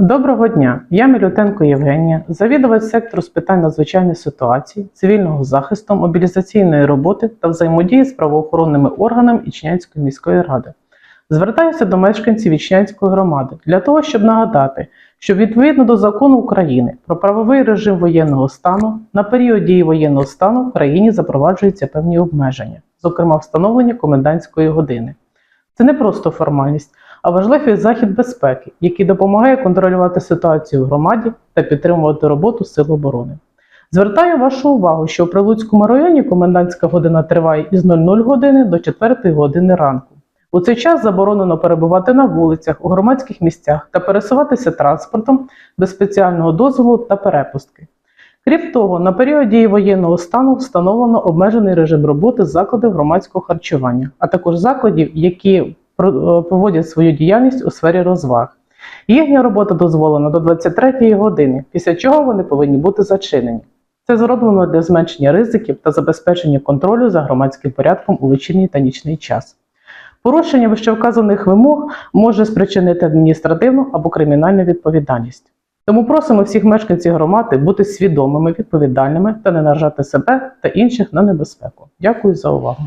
Доброго дня! Я Мілютенко Євгенія, завідувач сектору з питань надзвичайних ситуацій, цивільного захисту, мобілізаційної роботи та взаємодії з правоохоронними органами Ічнянської міської ради. Звертаюся до мешканців Ічнянської громади для того, щоб нагадати, що відповідно до закону України про правовий режим воєнного стану на період дії воєнного стану в країні запроваджуються певні обмеження, зокрема встановлення комендантської години. Це не просто формальність, а важливий захід безпеки, який допомагає контролювати ситуацію в громаді та підтримувати роботу Сил оборони. Звертаю вашу увагу, що в Прилуцькому районі комендантська година триває із 00 години до 4 години ранку. У цей час заборонено перебувати на вулицях, у громадських місцях та пересуватися транспортом без спеціального дозволу та перепустки. Крім того, на період дії воєнного стану встановлено обмежений режим роботи закладів громадського харчування, а також закладів, які проводять свою діяльність у сфері розваг. Їхня робота дозволена до 23 години, після чого вони повинні бути зачинені. Це зроблено для зменшення ризиків та забезпечення контролю за громадським порядком у вечірній та нічний час. Порушення вищевказаних вимог може спричинити адміністративну або кримінальну відповідальність. Тому просимо всіх мешканців громади бути свідомими, відповідальними та не наражати себе та інших на небезпеку. Дякую за увагу.